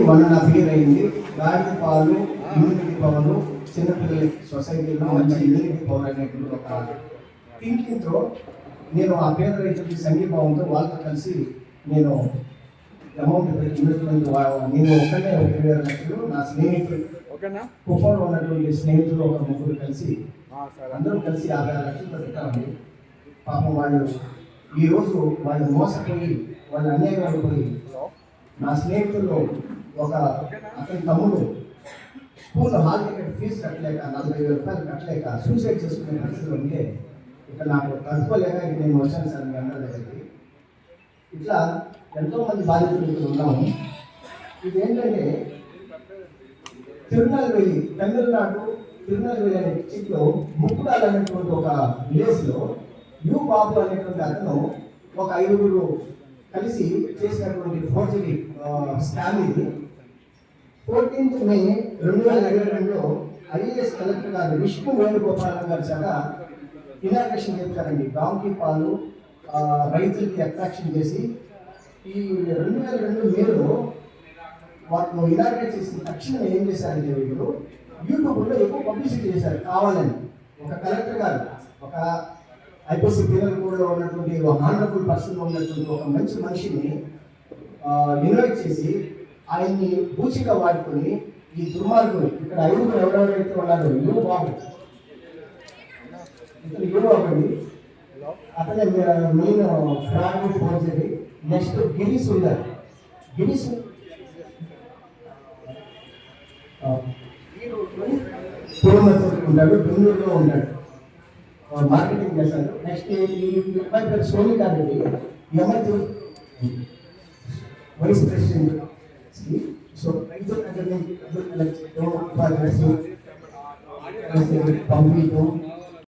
మొన్న ఫీల్ అయింది. గాడి పాలు ఇమ్యూనిటీ పవర్ చిన్నపిల్లల సొసైటీలో మంచి ఇమ్యూనిటీ పవర్ అనేటువంటి ఒక థింకింగ్తో నేను ఆ పేద రైతులకి సంఘీభావంతో వాళ్ళతో కలిసి నేను అమౌంట్ ఇన్వెస్ట్మెంట్ నేను ఒక్కనే ఒక ఆరు లక్షలు నా స్నేహితులు ఓకేనా కుప్పంలో ఉన్నటువంటి స్నేహితులు ఒక ముగ్గురు కలిసి అందరూ కలిసి యాభై ఆరు లక్షలు పెట్టామండి పాపం వాళ్ళు ఈరోజు వాళ్ళు మోసపోయి వాళ్ళు అన్యాయం అయిపోయి నా స్నేహితుల్లో ఒక అతని తమ్ముడు స్కూల్ హాల్ టికెట్ ఫీజు కట్టలేక నలభై వేల రూపాయలు కట్టలేక సూసైడ్ చేసుకునే పరిస్థితులు ఉంటే ఇక్కడ నాకు తట్టుకోలేక ఇక నేను వచ్చాను సార్ మీ అందరి దగ్గరికి. ఇట్లా ఎంతోమంది బాధితులు ఇక్కడ ఉన్నాము. ఇది ఏంటంటే తిరునల్వేలి తమిళనాడు తిరునల్వేలి అనే డిస్టిక్లో ముక్కుడాలు అనేటువంటి ఒక విలేజ్లో యూ బాబు అనేటువంటి అతను ఒక ఐదుగురు కలిసి చేసినటువంటి ఫోర్జరీ స్కామ్ ఇది. ఫోర్టీన్త్ మే రెండు వేల ఇరవై రెండులో ఐఏఎస్ కలెక్టర్ గారు విష్ణు వేణుగోపాలం గారి చేత ఇనాగ్రేషన్ చేశారండి డాంకీ పాలు రైతులకి అట్రాక్షన్ చేసి ఈ రెండు వేల రెండు మేలో వాటిని ఇనాగ్రేట్ చేసిన తక్షణం ఏం చేశారంటే వీళ్ళు యూట్యూబ్లో ఎక్కువ పబ్లిసిటీ చేశారు. కావాలని ఒక కలెక్టర్ గారు ఒక ఐపీసీ పీనల్ కూడా ఉన్నటువంటి ఒక హానరబుల్ పర్సన్ ఉన్నటువంటి ఒక మంచి మనిషిని ఇన్వైట్ చేసి ఆయన్ని పూచిగా వాడుకొని ఈ దుర్మార్గులు ఇక్కడ ఐదుగురు ఎవరెవరైతే ఉన్నారో యువ బాబు. ఇక్కడ యువ బాబు అండి అతనే main fraud forgery next Giri Sundar. Giri సు- ఉంటాడు బెంగళూరులో ఉంటాడు మార్కెటింగ్ చేస్తాడు. నెక్స్ట్ ఈ అబ్బాయి పేరు సోనికా రెడ్డి. ఈ అమ్మాయి వైస్ ప్రెసిడెంట్. సో రైతుల దగ్గర నుంచి డబ్బులు కలెక్ట్ చేయడం, ఉపాధి చేసి, పంపించడం